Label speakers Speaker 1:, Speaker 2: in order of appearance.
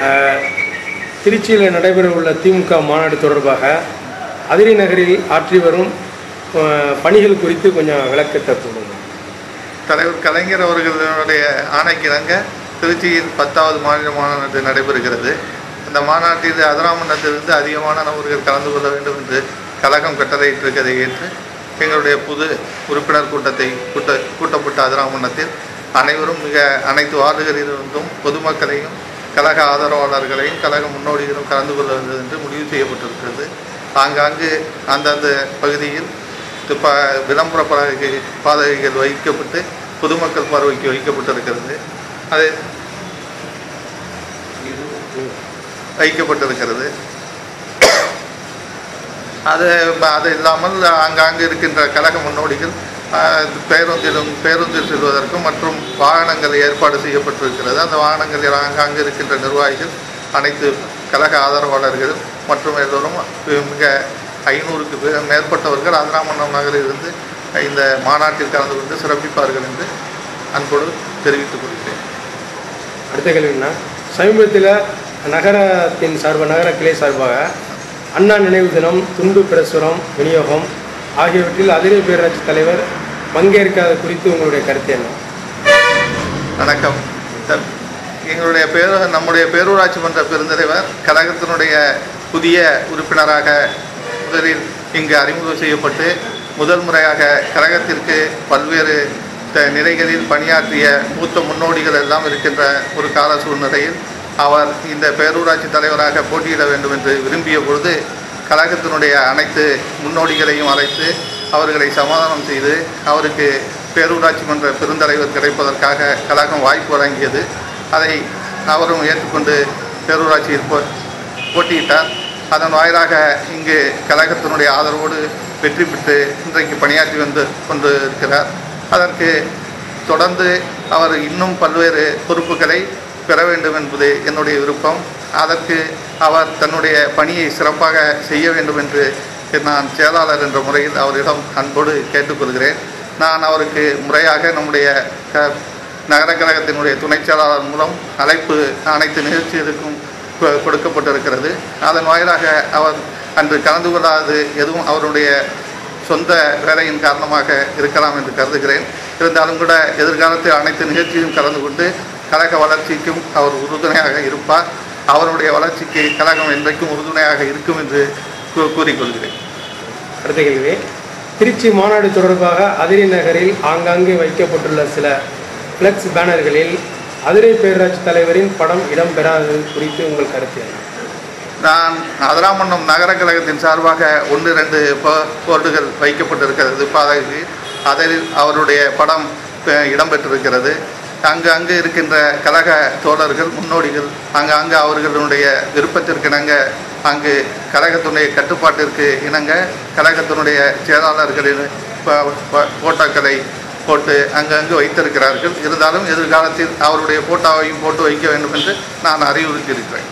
Speaker 1: திருச்சியில் திருச்சியில் நடைபெறவுள்ள திமுக மாநாடு தொடர்பாக அதிரி நகரில் ஆற்றி வரும் பணிகள் குறித்து கொஞ்சம் விளக்கத்தை கொடுங்க.
Speaker 2: தலைவர் கலைஞர் அவர்களுடைய ஆணைக்கிணங்க திருச்சியின் பத்தாவது மாநில மாநாடு நடைபெறுகிறது. அந்த மாநாட்டில் அதராமண்டத்திலிருந்து அதிகமான நபர்கள் கலந்து கொள்ள வேண்டும் என்று கழகம் கட்டளையிட்டிருக்கதை ஏற்று எங்களுடைய புது உறுப்பினர் கூட்டத்தை கூட்ட கூட்டப்பட்ட அதிராமண்டலத்தில் அனைவரும் மிக அனைத்து வார்டுகளிலிருந்தும் பொதுமக்களையும் கழக ஆதரவாளர்களையும் கழக முன்னோடிகளும் கலந்து கொள்ள வேண்டும் என்று முடிவு செய்யப்பட்டிருக்கிறது. ஆங்காங்கு அந்தந்த பகுதியில் ப விளம்பர பலகை பாதகைகள் வைக்கப்பட்டு பொதுமக்கள் பார்வைக்கு வைக்கப்பட்டிருக்கிறது. அது வைக்கப்பட்டிருக்கிறது. அது அது இல்லாமல் ஆங்காங்கு இருக்கின்ற கழக முன்னோடிகள் பேருந்திலும் பேருந்தில் செல்வதற்கும் மற்றும் வாகனங்கள் ஏற்பாடு செய்யப்பட்டிருக்கிறது. அந்த வாகனங்களில் ஆங்காங்கு இருக்கின்ற நிர்வாகிகள் அனைத்து கழக ஆதரவாளர்கள் மற்றும் எல்லோரும் மிக ஐநூறுக்கு மேற்பட்டவர்கள் அதிராமண்ணம் நகரில் இருந்து இந்த மாநாட்டில் கலந்து கொண்டு சிறப்பிப்பார்கள் என்று அன்போடு தெரிவித்துக் கொள்கிறேன்.
Speaker 1: அடுத்த கேள்வின்னா சமீபத்தில் நகரத்தின் சார்பாக நகர கிளை சார்பாக அண்ணா நினைவு தினம் துண்டு பிரசுரம் விநியோகம் ஆகியவற்றில் அதிரடி பேராட்சி தலைவர் பங்கேற்காத குறித்து உங்களுடைய கருத்து என்ன?
Speaker 2: வணக்கம். எங்களுடைய பேர நம்முடைய பேரூராட்சி மன்ற பெருந்தலைவர் கழகத்தினுடைய புதிய உறுப்பினராக முதலில் இங்கு அறிமுகம் செய்யப்பட்டு முதல் முறையாக கழகத்திற்கு பல்வேறு த- நிலைகளில் பணியாற்றிய மூத்த முன்னோடிகள் எல்லாம் இருக்கின்ற ஒரு கால சூழ்நிலையில் அவர் இந்த பேரூராட்சி தலைவராக போட்டியிட வேண்டும் என்று விரும்பிய பொழுது கழகத்தினுடைய அனைத்து முன்னோடிகளையும் அழைத்து அவர்களை சமாதானம் செய்து அவருக்கு பேரூராட்சி மன்ற பெருந்தலைவர் கிடைப்பதற்காக கழகம் வாய்ப்பு வழங்கியது. அதை அவரும் ஏற்றுக்கொண்டு பேரூராட்சியில் போ போட்டியிட்டார். அதன் வாயிலாக இங்கு கழகத்தினுடைய ஆதரவோடு வெற்றி பெற்று இன்றைக்கு பணியாற்றி வந்து கொண்டு இருக்கிறார் அதற்கு தொடர்ந்து அவர் இன்னும் பல்வேறு பொறுப்புகளை பெற வேண்டும் என்பது என்னுடைய விருப்பம். அதற்கு அவர் தன்னுடைய பணியை சிறப்பாக செய்ய வேண்டும் என்று நான் செயலாளர் என்ற முறையில் அவரிடம் அன்போடு கேட்டுக்கொள்கிறேன். நான் அவருக்கு முறையாக நம்முடைய க- நகர கழகத்தினுடைய துணைச் செயலாளர் மூலம் அழைப்பு அனைத்து நிகழ்ச்சிகளுக்கும் கொ- கொடுக்கப்பட்டிருக்கிறது. அதன் வாயிலாக அவர் அன்று கலந்து கொள்ளாது எதுவும் அவருடைய சொந்த வேலையின் காரணமாக இருக்கலாம் என்று கருதுகிறேன். இருந்தாலும் கூட எதிர்காலத்தில் அனைத்து நிகழ்ச்சியும் கலந்து கொண்டு கழக வளர்ச்சிக்கும் அவர் உறுதுணையாக இருப்பார். அவருடைய வளர்ச்சிக்கு கழகம் என்றைக்கும் உறுதுணையாக இருக்கும் என்று கூறிக்கொள்கிறேன்.
Speaker 1: அடுத்த கேள்வி. திருச்சி மாநாடு தொடர்பாக அதிரி நகரில் ஆங்காங்கே வைக்கப்பட்டுள்ள சில ஃப்ளெக்ஸ் பேனர்களில் அதிரை பேரூராட்சி தலைவரின் படம் இடம்பெறாதது குறித்து உங்கள் கருத்து என்ன?
Speaker 2: நான் அதிராமண்ணம் நகர கழகத்தின் சார்பாக ஒன்று ரெண்டு போர்டுகள் வைக்கப்பட்டிருக்கிறது. பாதகத்தில் அதில் அவருடைய படம் இடம்பெற்றிருக்கிறது. அங்கு அங்கு இருக்கின்ற கழக தோழர்கள் முன்னோடிகள் அங்கு அங்கு அவர்களுடைய விருப்பத்திற்கிணங்க அங்கு கழகத்தினுடைய கட்டுப்பாட்டிற்கு இணங்க கழகத்தினுடைய செயலாளர்களின் போட்டோக்களை போட்டு அங்கங்கு வைத்திருக்கிறார்கள். இருந்தாலும் எதிர்காலத்தில் அவருடைய போட்டோவையும் போட்டு வைக்க வேண்டும் என்று நான் அறிவுறுத்தியிருக்கிறேன்.